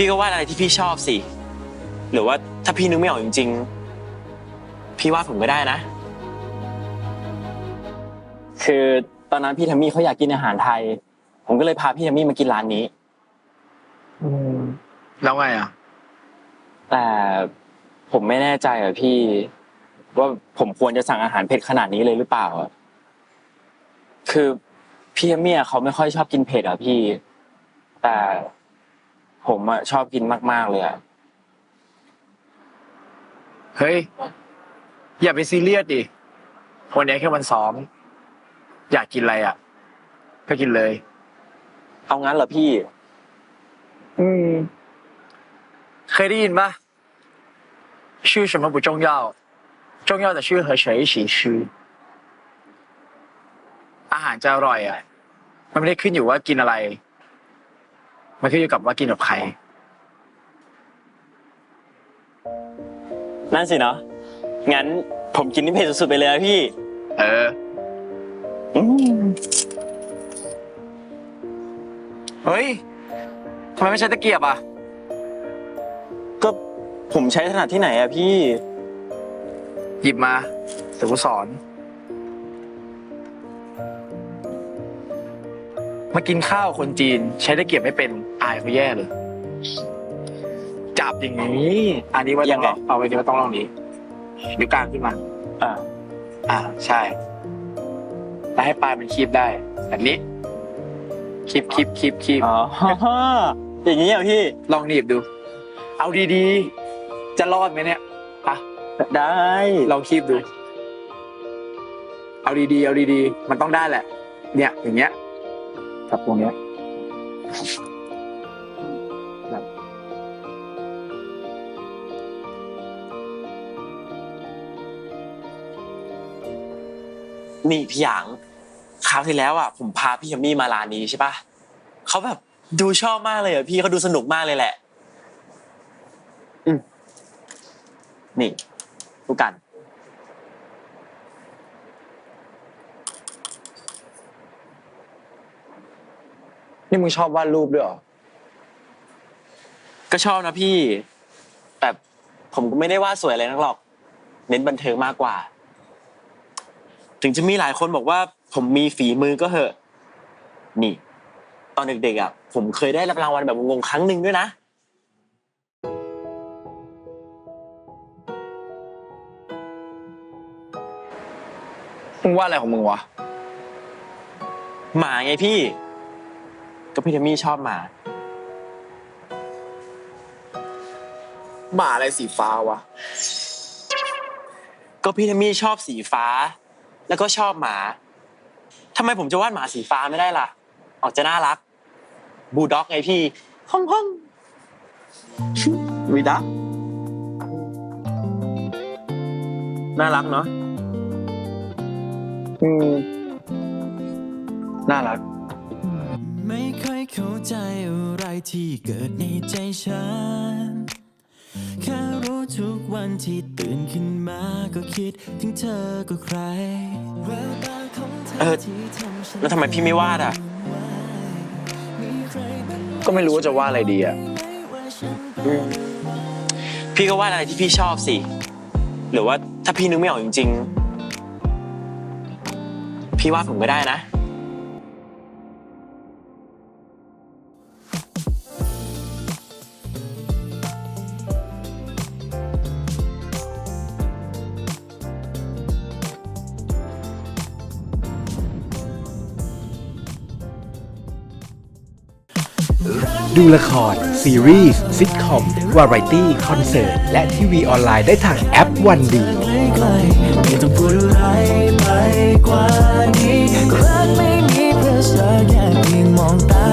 พี่ก็วาดอะไรที่พี่ชอบสิ หรือว่าถ้าพี่นึกไม่ออกจริง ๆ พี่วาดผมก็ได้นะ คือตอนนั้นพี่ทัมมี่เขาอยากกินอาหารไทย ผมก็เลยพาพี่ทัมมี่มากินร้านนี้ แล้วไงอะ แต่ผมไม่แน่ใจอะพี่ ว่าผมควรจะสั่งอาหารเผ็ดขนาดนี้เลยหรือเปล่าอะคือพี่ทัมมี่อะเขาไม่ค่อยชอบกินเผ็ดอะพี่ แต่ ผมอ่ะชอบกินมากๆเลยอ่ะ เฮ้ย อย่าไปซีเรียสดิ วันนี้แค่วันซ้อม อยากกินอะไรอ่ะ ก็กินเลย เอางั้นเหรอพี่ อืม เคยได้ยินปะชื่อ什么不重要重要的是和谁一起吃อาหารจะอร่อยอ่ะ มันไม่ได้ขึ้นอยู่ว่ากินอะไร มันขึ้นอยู่กับว่ากินกับใคร นั่นสิเนาะ งั้นผมกินนี่เผ็ดสุดๆไปเลยอะพี่ เอออืมเฮ้ยทำไมไม่ใช้ตะเกียบอะ ก็ผมใช้ถนัดที่ไหนอะพี่ หยิบมาเดี๋ยวกูสอน มากินข้าวคนจีนใช้ตะเกียบไม่เป็นอายเขาแย่เลยจับอย่างนี้ อันนี้ว่ายัต้องงไงลองเอาไว้นี้ว่าต้องลองนี้นิ้วกลางขึ้นมา อ่า อ่าใช่แล้วให้ปลายมันคีบได้แบบนี้คีบคีบคีบคีบอ๋ออย่างนี้เหรอพี่ลองหนีบดู เอาดีๆ จะรอดไหมเนี่ยอะได้ลองคีบดู เอาดีๆเอาดีๆ มันต้องได้แหละ เนี่ยอย่างเงี้ย กับตรงเนี้ยแบบนี่พี่หยางคราวที่แล้วอะผมพาพี่ยัมมี่มาร้านนี้ใช่ปะเขาแบบดูชอบมากเลยอะพี่เขาดูสนุกมากเลยแหละ อืมนี่ดูกัน นี่มึงชอบวาดรูปด้วยเหรอ ก็ชอบนะพี่ แต่ผมก็ไม่ได้ว่าสวยอะไรนักหรอก เน้นบันเทิงมากกว่า ถึงจะมีหลายคนบอกว่า ผมมีฝีมือก็เหอะ นี่ ตอนเด็กๆอะผมเคยได้รับรางวัลแบบงงๆครั้งหนึ่งด้วยนะ มึงวาดอะไรของมึงวะ หมาไงพี่ ก็พี่เทมมี่ชอบหมา หมาอะไรสีฟ้าวะ ก็พี่เทมมี่ชอบสีฟ้า แล้วก็ชอบหมาทำไมผมจะวาดหมาสีฟ้าไม่ได้ล่ะ ออกจะน่ารัก บูลด็อกไงพี่ห้องห้องวีดักน่ารักเนาะอืมน่ารักไม่ค่อย เข้าใจอะไรที่เกิดในใจฉัน แค่รู้ทุกวันที่ตื่นขึ้นมาก็คิดถึงเธอก็ใครแววตาของเธเอออที่ทำฉันแล้วทำไมพี่ไม่วาดอะมีใครบ้างไหมก็ไม่รู้ว่าจะวาดอะไรดีอะว่าฉันพี่ก็วาดอะไรที่พี่ชอบสิ หรือว่าถ้าพี่นึกไม่ออกจริง ๆ พี่วาดผมก็ได้นะ ดูละคร ซีรีส์ซิทคอม วาไรตี้ คอนเสิร์ต และทีวีออนไลน์ได้ทางแอปวันดีก็รักไม่มีเพื่อเธอแค่เพียมองตา